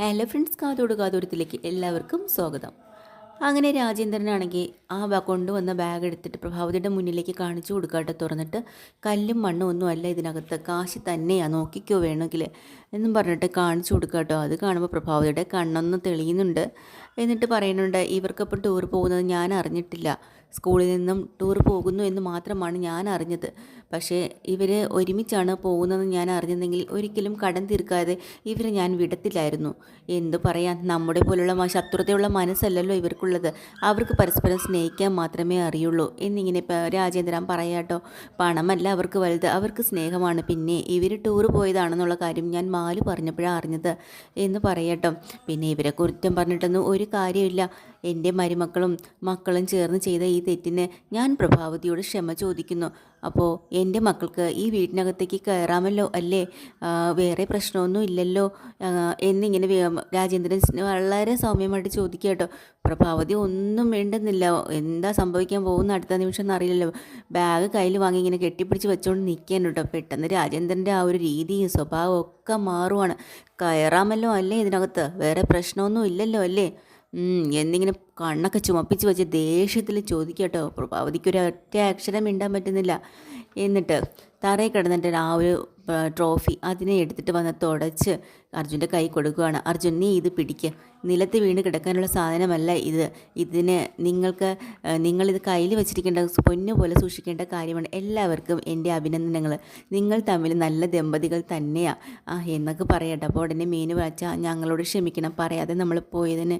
Hello friends കാതോട് കാതോരത്തിലേക്ക് എല്ലാവർക്കും സ്വാഗതം. അങ്ങനെ രാജേന്ദ്രനാണെങ്കിൽ ആ കൊണ്ടുവന്ന ബാഗ് എടുത്തിട്ട് പ്രഭാവതിയുടെ മുന്നിലേക്ക് കാണിച്ചു കൊടുക്കാട്ടെ തുറന്നിട്ട് കല്ലും മണ്ണും ഒന്നും അല്ല ഇതിനകത്ത്. കാശ് തന്നെയാണ് നോക്കിക്കോ വേണമെങ്കിൽ എന്നും പറഞ്ഞിട്ട് കാണിച്ചു കൊടുക്കാട്ടോ അത് കാണുമ്പോൾ പ്രഭാവതിയുടെ കണ്ണൊന്ന് തെളിയുന്നുണ്ട്. എന്നിട്ട് പറയുന്നുണ്ട് ഇവർക്കൊപ്പം ടൂർ പോകുന്നത് ഞാൻ അറിഞ്ഞിട്ടില്ല. സ്കൂളിൽ നിന്നും ടൂർ പോകുന്നു എന്ന് മാത്രമാണ് ഞാൻ അറിഞ്ഞത്. പക്ഷേ ഇവർ ഒരുമിച്ചാണ് പോകുന്നതെന്ന് ഞാൻ അറിഞ്ഞതെങ്കിൽ ഒരിക്കലും കടം തീർക്കാതെ ഇവരെ ഞാൻ വിടത്തില്ലായിരുന്നു. എന്തു പറയാൻ? നമ്മുടെ പോലുള്ള ശത്രുതയുള്ള മനസ്സല്ലല്ലോ ഇവർക്കുള്ളത്. അവർക്ക് പരസ്പരം സ്നേഹിക്കാൻ മാത്രമേ അറിയുള്ളൂ. എന്നിങ്ങനെ രാജേന്ദ്രൻ പറയാട്ടോ പണമല്ല അവർക്ക് വലുത് അവർക്ക് സ്നേഹമാണ്. പിന്നെ ഇവർ ടൂർ പോയതാണെന്നുള്ള കാര്യം ഞാൻ മാലു പറഞ്ഞപ്പോഴാണ് അറിഞ്ഞത് എന്ന് പറയട്ടോ പിന്നെ ഇവരെ കുറ്റം പറഞ്ഞിട്ടൊന്നും ഒരു കാര്യമില്ല എന്റെ മരുമക്കളും മക്കളും ചേർന്ന് ചെയ്ത ഈ തെറ്റിന് ഞാൻ പ്രഭാവതിയോട് ക്ഷമ ചോദിക്കുന്നു. അപ്പോൾ എന്റെ മക്കൾക്ക് ഈ വീട്ടിനകത്തേക്ക് കയറാമല്ലോ അല്ലേ? വേറെ പ്രശ്നമൊന്നും ഇല്ലല്ലോ. എന്നിങ്ങനെ രാജേന്ദ്രൻ വളരെ സൗമ്യമായിട്ട് ചോദിക്കുക കേട്ടോ. പ്രഭാവതി ഒന്നും വേണ്ടുന്നില്ല. എന്താ സംഭവിക്കാൻ പോകുന്ന അടുത്ത നിമിഷം എന്നറിയില്ലല്ലോ. ബാഗ് കയ്യിൽ വാങ്ങി ഇങ്ങനെ കെട്ടിപ്പിടിച്ച് വെച്ചുകൊണ്ട് നിൽക്കാൻ കേട്ടോ. പെട്ടെന്ന് രാജേന്ദ്രന്റെ ആ ഒരു രീതിയും സ്വഭാവവും ഒക്കെ മാറുവാണ്. കയറാമല്ലോ അല്ലേ ഇതിനകത്ത്? വേറെ പ്രശ്നമൊന്നും ഇല്ലല്ലോ അല്ലേ? എന്നിങ്ങനെ കണ്ണൊക്കെ ചുമപ്പിച്ച് വെച്ച് ദേഷ്യത്തിൽ ചോദിക്കട്ടോ പ്രഭാവതിക്ക് ഒരു ഒറ്റ അക്ഷരം മിണ്ടാൻ പറ്റുന്നില്ല. എന്നിട്ട് തറയിൽ കിടന്നിട്ട് ആ ഒരു ട്രോഫി അതിനെ എടുത്തിട്ട് വന്ന് തുടച്ച് അർജുന്റെ കൈ കൊടുക്കുകയാണ്. അർജുൻ നീ ഇത് പിടിക്ക്. നിലത്ത് വീണ് കിടക്കാനുള്ള സാധനമല്ല ഇത്. ഇതിന് നിങ്ങൾക്ക് നിങ്ങളിത് കയ്യിൽ വെച്ചിരിക്കേണ്ട പൊന്നു പോലെ സൂക്ഷിക്കേണ്ട കാര്യമാണ് എല്ലാവർക്കും എന്റെ അഭിനന്ദനങ്ങൾ. നിങ്ങൾ തമ്മിൽ നല്ല ദമ്പതികൾ തന്നെയാണ് ആ എന്നൊക്കെ പറയട്ടെ. അപ്പോൾ ഉടനെ മീനു വെച്ചാൽ ഞങ്ങളോട് ക്ഷമിക്കണം. പറയാതെ നമ്മൾ പോയതിന്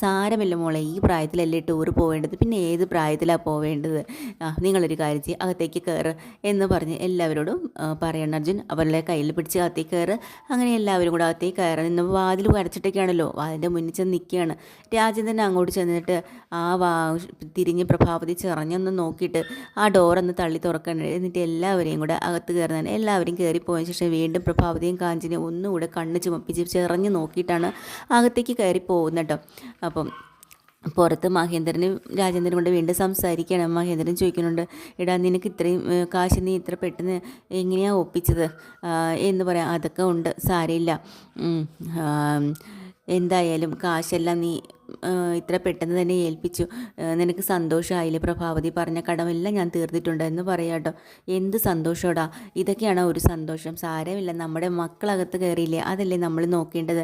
സാരമില്ല മോളെ. ഈ പ്രായത്തിലല്ലേ ടൂർ പോവേണ്ടത്? പിന്നെ ഏത് പ്രായത്തിലാണ് പോവേണ്ടത്? ആ നിങ്ങളൊരു കാര്യം ചെയ്യുക അകത്തേക്ക് കയറ് എന്ന് പറഞ്ഞ് എല്ലാവരോടും പറയണം. അർജുൻ അവരുടെ കയ്യിൽ പിടിച്ച് അകത്തേക്ക് കയറ് അങ്ങനെ എല്ലാവരും കൂടെ അകത്തേക്ക് കയറി നിന്ന് വാതിൽ വരച്ചിട്ടൊക്കെയാണല്ലോ. വാതിന്റെ മുന്നിൽ ചെന്ന് നിൽക്കുകയാണ് രാജേന്ദ്രൻ അങ്ങോട്ട് ചെന്നിട്ട് ആ വാ തിരിഞ്ഞ് പ്രഭാവതി ചെറഞ്ഞൊന്ന് നോക്കിയിട്ട് ആ ഡോറൊന്ന് തള്ളി തുറക്കണം എന്നിട്ട് എല്ലാവരെയും കൂടെ അകത്ത് കയറുന്നതാണ്. എല്ലാവരും കയറിപ്പോയതിന് ശേഷം വീണ്ടും പ്രഭാവതിയും കാഞ്ചിനെയും ഒന്നുകൂടെ കണ്ണ് ചുമപ്പിച്ച് ചെറഞ്ഞ് നോക്കിയിട്ടാണ് അകത്തേക്ക് കയറി പോകുന്നത് കേട്ടോ. അപ്പം പുറത്ത് മഹേന്ദ്രനും രാജേന്ദ്രനും കൊണ്ട് വീണ്ടും സംസാരിക്കുകയാണ്. മഹേന്ദ്രൻ ചോദിക്കുന്നുണ്ട് എടാ നിനക്ക് ഇത്രയും കാശ് നീ ഇത്ര പെട്ടെന്ന് എങ്ങനെയാണ് ഒപ്പിച്ചത്? എന്ന് പറയാം അതൊക്കെ ഉണ്ട് സാരമില്ല. എന്തായാലും കാശെല്ലാം നീ ഇത്ര പെട്ടെന്ന് തന്നെ ഏൽപ്പിച്ചു. നിനക്ക് സന്തോഷമായില്ലേ പ്രഭാവതി? പറഞ്ഞ കടമെല്ലാം ഞാൻ തീർത്തിട്ടുണ്ട് എന്ന് പറയാട്ടോ എന്ത് സന്തോഷമോടാ ഇതൊക്കെയാണോ ഒരു സന്തോഷം? സാരമില്ല. നമ്മുടെ മക്കളകത്ത് കയറിയില്ലേ? അതല്ലേ നമ്മൾ നോക്കേണ്ടത്.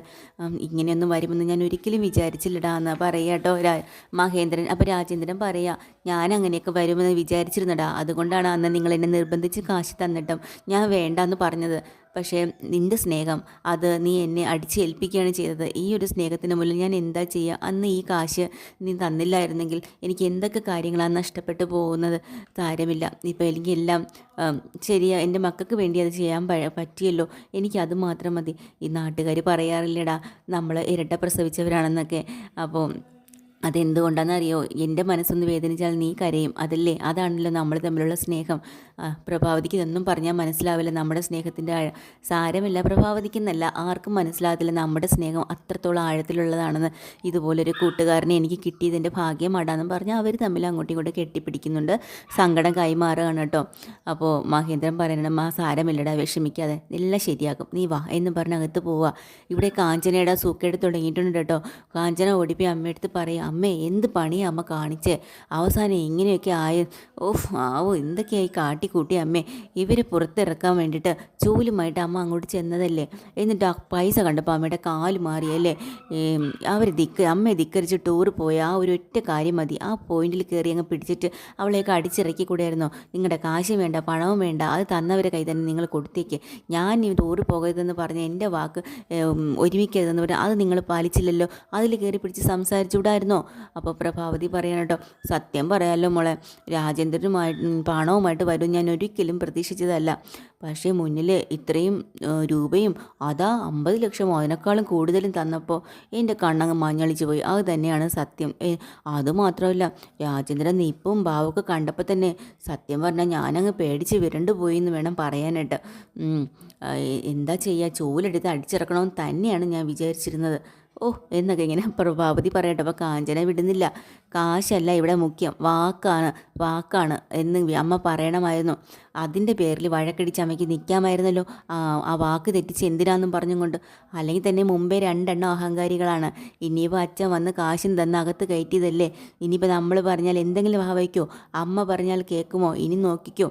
ഇങ്ങനെയൊന്നും വരുമെന്ന് ഞാൻ ഒരിക്കലും വിചാരിച്ചില്ലടാ എന്ന് പറയാട്ടോ രാ മഹേന്ദ്രൻ അപ്പോൾ രാജേന്ദ്രൻ പറയാ ഞാൻ അങ്ങനെയൊക്കെ വരുമെന്ന് വിചാരിച്ചിരുന്നടാ. അതുകൊണ്ടാണ് അന്ന് നിങ്ങൾ എന്നെ നിർബന്ധിച്ച് കാശ് തന്നിട്ടും ഞാൻ വേണ്ടാന്ന് പറഞ്ഞത്. പക്ഷേ നിന്റെ സ്നേഹം അത് നീ എന്നെ അടിച്ചേൽപ്പിക്കുകയാണ് ചെയ്തത്. ഈ ഒരു സ്നേഹത്തിന് മുന്നിൽ ഞാൻ എന്താ ചെയ്യുക? അന്ന് ഈ കാശ് നീ തന്നില്ലായിരുന്നെങ്കിൽ എനിക്ക് എന്തൊക്കെ കാര്യങ്ങളാണ് നഷ്ടപ്പെട്ടു പോകുന്നത്? കാര്യമില്ല ഇപ്പോൾ എനിക്ക് എല്ലാം ശരിയാ എന്റെ മക്കൾക്ക് വേണ്ടി അത് ചെയ്യാൻ പറ്റിയല്ലോ. എനിക്ക് അത് മാത്രം മതി. ഈ നാട്ടുകാർ പറയാറില്ലടാ നമ്മൾ ഇരട്ട പ്രസവിച്ചവരാണെന്നൊക്കെ. അപ്പോൾ അതെന്തുകൊണ്ടാണെന്നറിയോ? എന്റെ മനസ്സൊന്ന് വേദനിച്ചാൽ നീ കരയും. അതല്ലേ? അതാണല്ലോ നമ്മൾ തമ്മിലുള്ള സ്നേഹം. പ്രഭാവതിക്ക് ഇതൊന്നും പറഞ്ഞാൽ മനസ്സിലാവില്ല. നമ്മുടെ സ്നേഹത്തിന്റെ സാരമില്ല. പ്രഭാവതിക്കെന്നല്ല ആർക്കും മനസ്സിലാകത്തില്ല നമ്മുടെ സ്നേഹം അത്രത്തോളം ആഴത്തിലുള്ളതാണെന്ന്. ഇതുപോലൊരു കൂട്ടുകാരനെ എനിക്ക് കിട്ടിയതിന്റെ ഭാഗ്യമാടാന്നും പറഞ്ഞ് അവർ തമ്മിൽ അങ്ങോട്ടും ഇങ്ങോട്ടും കെട്ടിപ്പിടിക്കുന്നുണ്ട്. സങ്കടം കൈമാറുകയാണ് കേട്ടോ. അപ്പോൾ മഹേന്ദ്രൻ പറയണം ആ സാരമില്ലടാ വിഷമിക്കാതെ. എല്ലാം ശരിയാക്കും. നീ വാ എന്ന് പറഞ്ഞ് അകത്ത് പോവുക. ഇവിടെ കാഞ്ചനയുടെ സൂക്കേട് തുടങ്ങിയിട്ടുണ്ട് കേട്ടോ. കാഞ്ചന ഓടിപ്പോയി അമ്മയെടുത്ത് പറയും അമ്മേ എന്ത് പണിയാ അമ്മ കാണിച്ച്? അവസാനം ഇങ്ങനെയൊക്കെ ആയ. ഓഫ് ആവോ എന്തൊക്കെയായി കാട്ടിക്കൂട്ടി അമ്മേ? ഇവരെ പുറത്തിറക്കാൻ വേണ്ടിയിട്ട് ചൂലുമായിട്ട് അമ്മ അങ്ങോട്ട് ചെന്നതല്ലേ? എന്നിട്ട് ആ പൈസ കണ്ടപ്പോൾ അമ്മയുടെ കാൽ മാറിയല്ലേ? അവർ ദിക്ക അമ്മയെ ധിക്കരിച്ച് ടൂർ പോയ ആ ഒരു ഒറ്റ കാര്യം മതി. ആ പോയിന്റിൽ കയറി അങ്ങ് പിടിച്ചിട്ട് അവളെയൊക്കെ അടിച്ചിറക്കി കൂടെയായിരുന്നോ നിങ്ങളുടെ കാശും വേണ്ട പണവും വേണ്ട അത് തന്നവരെ കൈ തന്നെ നിങ്ങൾ കൊടുത്തേക്ക്. ഞാൻ ഈ ടൂർ പോകരുതെന്ന് പറഞ്ഞ് എന്റെ വാക്ക് ഒരുമിക്കരുതെന്ന് പറഞ്ഞാൽ അത് നിങ്ങൾ പാലിച്ചില്ലല്ലോ? അതിൽ കയറി പിടിച്ച് സംസാരിച്ചുകൂടായിരുന്നോ? അപ്പോൾ പ്രഭാവതി പറയണം കേട്ടോ സത്യം പറയാമല്ലോ മോളെ രാജേന്ദ്രനുമായിട്ട് പാണവുമായിട്ട് വരും ഞാൻ ഒരിക്കലും പ്രതീക്ഷിച്ചതല്ല. പക്ഷേ മുന്നിൽ ഇത്രയും രൂപയും അതാ അമ്പത് ലക്ഷമോ അതിനേക്കാളും കൂടുതലും തന്നപ്പോൾ എന്റെ കണ്ണങ്ങ് മഞ്ഞളിച്ച് പോയി. അത് തന്നെയാണ് സത്യം. അതുമാത്രമല്ല രാജേന്ദ്രൻ നിപ്പും ഭാവമൊക്കെ കണ്ടപ്പോൾ തന്നെ സത്യം പറഞ്ഞാൽ ഞാനങ്ങ് പേടിച്ച് വിരണ്ടു പോയി എന്ന് വേണം പറയാനായിട്ട്. എന്താ ചെയ്യുക ചൂലെടുത്ത് അടിച്ചിറക്കണമെന്ന് തന്നെയാണ് ഞാൻ വിചാരിച്ചിരുന്നത്. ഓ എന്നൊക്കെ ഇങ്ങനെ പ്രഭാവതി പറയട്ടെ. അപ്പോൾ കാഞ്ചന വിടുന്നില്ല. കാശല്ല ഇവിടെ മുഖ്യം. വാക്കാണ് വാക്കാണ് എന്ന് അമ്മ പറയണമായിരുന്നു. അതിന്റെ പേരിൽ വഴക്കടിച്ച് അമ്മയ്ക്ക് നിൽക്കാമായിരുന്നല്ലോ. ആ വാക്ക് തെറ്റിച്ച് എന്തിനാന്നും പറഞ്ഞും കൊണ്ട് അല്ലെങ്കിൽ തന്നെ മുമ്പേ രണ്ടെണ്ണം അഹങ്കാരികളാണ്. ഇനിയിപ്പോൾ അച്ഛൻ വന്ന് കാശും തന്ന് അകത്ത് കയറ്റിയതല്ലേ? ഇനിയിപ്പോൾ നമ്മൾ പറഞ്ഞാൽ എന്തെങ്കിലും ഭാവിക്കോ അമ്മ പറഞ്ഞാൽ കേൾക്കുമോ? ഇനി നോക്കിക്കോ.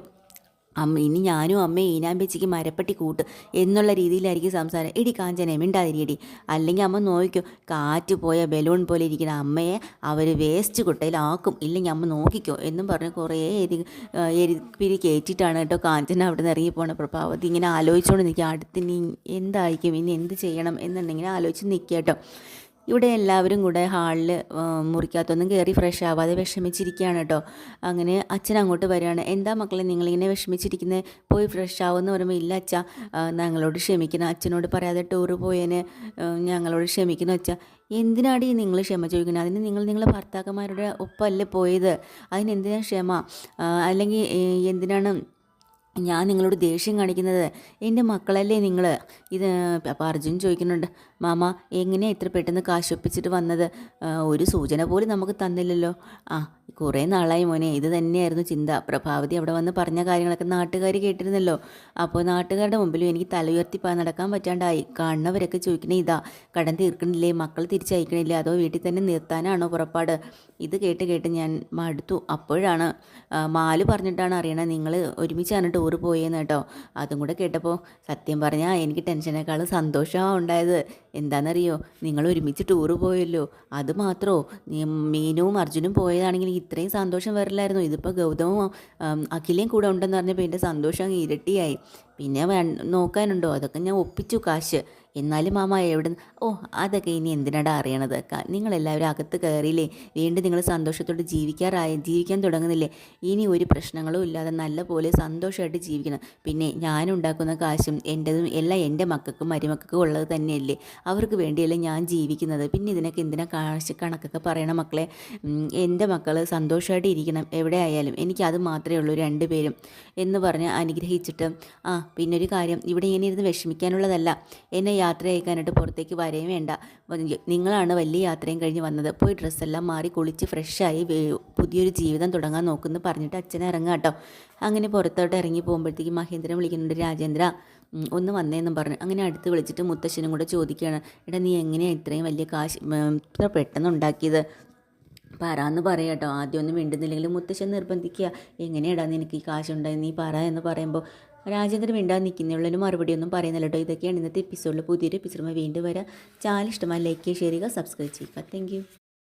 അമ്മ ഇനി ഞാനും അമ്മയും ഈനാമ്പേച്ചിക്ക് മരപ്പെട്ടി കൂട്ട് എന്നുള്ള രീതിയിലായിരിക്കും സംസാരം. എടി കാഞ്ചന മിണ്ടാതിരിയടി. അല്ലെങ്കിൽ അമ്മ നോക്കിക്കോ കാറ്റ് പോയ ബലൂൺ പോലെ ഇരിക്കുന്ന അമ്മയെ അവർ വേസ്റ്റ് കുട്ടയിലാക്കും ഇല്ലെങ്കിൽ അമ്മ നോക്കിക്കോ എന്നും പറഞ്ഞ് കുറേ എരി എരിപ്പിരി കയറ്റിയിട്ടാണ് കേട്ടോ കാഞ്ചന അവിടെ നിന്ന് ഇറങ്ങി പോണ പ്രഭാവതി. ഇങ്ങനെ ആലോചിച്ചുകൊണ്ട് നിൽക്കുക. ഇനി എന്തായിരിക്കും? ഇനി എന്ത് ചെയ്യണം? എന്നുണ്ടെങ്കിൽ ആലോചിച്ച് നിൽക്കുക കേട്ടോ. ഇവിടെ എല്ലാവരും കൂടെ ഹാളിൽ മുറിക്കകത്തൊന്നും കയറി ഫ്രഷ് ആവാതെ വിഷമിച്ചിരിക്കുകയാണ് കേട്ടോ. അങ്ങനെ അച്ഛൻ അങ്ങോട്ട് വരികയാണ്. എന്താ മക്കളെ നിങ്ങളിങ്ങനെ വിഷമിച്ചിരിക്കുന്നത് പോയി ഫ്രഷ് ആവുമെന്ന് പറയുമ്പോൾ ഇല്ല അച്ഛ ഞങ്ങളോട് ക്ഷമിക്കണം. അച്ഛനോട് പറയാതെ ടൂറ് പോയതിന് ഞങ്ങളോട് ക്ഷമിക്കണം അച്ഛ. എന്തിനാടി നിങ്ങൾ ക്ഷമ ചോദിക്കുന്നത്? അതിന് നിങ്ങൾ നിങ്ങളെ ഭർത്താക്കന്മാരുടെ ഒപ്പമല്ലേ പോയത്? അതിനെന്തിനാണ് ക്ഷമ? അല്ലെങ്കിൽ എന്തിനാണ് ഞാൻ നിങ്ങളോട് ദേഷ്യം കാണിക്കുന്നത് എന്റെ മക്കളല്ലേ നിങ്ങൾ? ഇത് അപ്പോൾ അർജുൻ ചോദിക്കുന്നുണ്ട്. മാമ എങ്ങനെയാണ് ഇത്ര പെട്ടെന്ന് കാശൊപ്പിച്ചിട്ട് വന്നത്? ഒരു സൂചന പോലും നമുക്ക് തന്നില്ലല്ലോ. ആ കുറേ നാളായി മോനെ ഇത് തന്നെയായിരുന്നു ചിന്ത. പ്രഭാവതി അവിടെ വന്ന് പറഞ്ഞ കാര്യങ്ങളൊക്കെ നാട്ടുകാർ കേട്ടിരുന്നല്ലോ. അപ്പോൾ നാട്ടുകാരുടെ മുമ്പിലും എനിക്ക് തല ഉയർത്തി നടക്കാൻ പറ്റാണ്ടായി. കാണുന്നവരൊക്കെ ചോദിക്കണേ ഇതാ കടം തീർക്കണില്ലേ? മക്കൾ തിരിച്ചയക്കണില്ലേ? അതോ വീട്ടിൽ തന്നെ നിർത്താനാണോ പുറപ്പാട്? ഇത് കേട്ട് കേട്ട് ഞാൻ മടുത്തു. അപ്പോഴാണ് മാൽ പറഞ്ഞിട്ടാണ് അറിയണത് നിങ്ങൾ ഒരുമിച്ചാണ് ടൂർ പോയെന്ന് കേട്ടോ. അതും കൂടെ കേട്ടപ്പോൾ സത്യം പറഞ്ഞാൽ എനിക്ക് ടെൻഷനേക്കാളും സന്തോഷമാണ് ഉണ്ടായത്. എന്താണെന്നറിയോ നിങ്ങൾ ഒരുമിച്ച് ടൂറ് പോയല്ലോ. അത് മാത്രമോ മീനുവും അർജുനും പോയതാണെങ്കിൽ ഇത്രയും സന്തോഷം വരില്ലായിരുന്നു. ഇതിപ്പോൾ ഗൗതമും അഖിലയും കൂടെ ഉണ്ടെന്ന് പറഞ്ഞപ്പോൾ എന്റെ സന്തോഷം ഇരട്ടിയായി. പിന്നെ നോക്കാനുണ്ടോ? അതൊക്കെ ഞാൻ ഒപ്പിച്ചു കാശ്. എന്നാലും മാമ എവിടെ ഓ അതൊക്കെ ഇനി എന്തിനാടാ അറിയണത്? നിങ്ങളെല്ലാവരും അകത്ത് കയറിയില്ലേ? വീണ്ടും നിങ്ങൾ സന്തോഷത്തോടെ ജീവിക്കാറായി ജീവിക്കാൻ തുടങ്ങുന്നില്ലേ? ഇനി ഒരു പ്രശ്നങ്ങളും ഇല്ലാതെ നല്ല പോലെ സന്തോഷമായിട്ട് ജീവിക്കണം. പിന്നെ ഞാനുണ്ടാക്കുന്ന കാശും എന്റെതും എല്ലാം എന്റെ മക്കൾക്കും മരുമക്കൾക്കും ഉള്ളത് തന്നെയല്ലേ? അവർക്ക് വേണ്ടിയല്ലേ ഞാൻ ജീവിക്കുന്നത്. പിന്നെ ഇതിനൊക്കെ എന്തിനാ കാശ് കണക്കൊക്കെ പറയണ മക്കളെ? എന്റെ മക്കൾ സന്തോഷമായിട്ട് ഇരിക്കണം. എവിടെ ആയാലും എനിക്ക് അത് മാത്രമേ ഉള്ളൂ രണ്ടുപേരും. എന്ന് പറഞ്ഞ് അനുഗ്രഹിച്ചിട്ട് ആ പിന്നൊരു കാര്യം ഇവിടെ ഇങ്ങനെ ഇരുന്ന് വിഷമിക്കാനുള്ളതല്ല. എന്നെ യാത്ര അയക്കാനായിട്ട് പുറത്തേക്ക് വരെയും വേണ്ട. നിങ്ങളാണ് വലിയ യാത്രയും കഴിഞ്ഞ് വന്നത്. പോയി ഡ്രസ്സെല്ലാം മാറി കുളിച്ച് ഫ്രഷായി പുതിയൊരു ജീവിതം തുടങ്ങാൻ നോക്കുമെന്ന് പറഞ്ഞിട്ട് അച്ഛൻ ഇറങ്ങാം കേട്ടോ. അങ്ങനെ പുറത്തോട്ട് ഇറങ്ങി പോകുമ്പോഴത്തേക്ക് മഹേന്ദ്രൻ വിളിക്കുന്നുണ്ട് രാജേന്ദ്ര ഒന്ന് വന്നേന്നും പറഞ്ഞു. അങ്ങനെ അടുത്ത് വിളിച്ചിട്ട് മുത്തശ്ശനും കൂടെ ചോദിക്കുകയാണ് എടാ നീ എങ്ങനെയാണ് ഇത്രയും വലിയ കാശ് ഇത്ര പെട്ടെന്ന് ഉണ്ടാക്കിയത്? പറയാന്ന് പറയാട്ടോ ആദ്യം ഒന്നും മിണ്ടുന്നില്ലെങ്കിൽ മുത്തശ്ശൻ നിർബന്ധിക്കുക. എങ്ങനെയാടാ നിനക്ക് ഈ കാശുണ്ടായി നീ പറ എന്ന് പറയുമ്പോൾ രാജേന്ദ്രൻ മിണ്ടാൻ നിൽക്കുന്നുള്ളതിന് മറുപടി ഒന്നും പറയുന്നില്ല കേട്ടോ. ഇതൊക്കെയാണ് ഇന്നത്തെ എപ്പിസോഡിൽ പുതിയൊരു എപ്പിസോഡുമായി വീണ്ടും വരാം. ചാനൽ ഇഷ്ടമായി ലൈക്ക് ചെയ്യുക ഷെയർ ചെയ്യുക സബ്സ്ക്രൈബ് ചെയ്യുക. താങ്ക്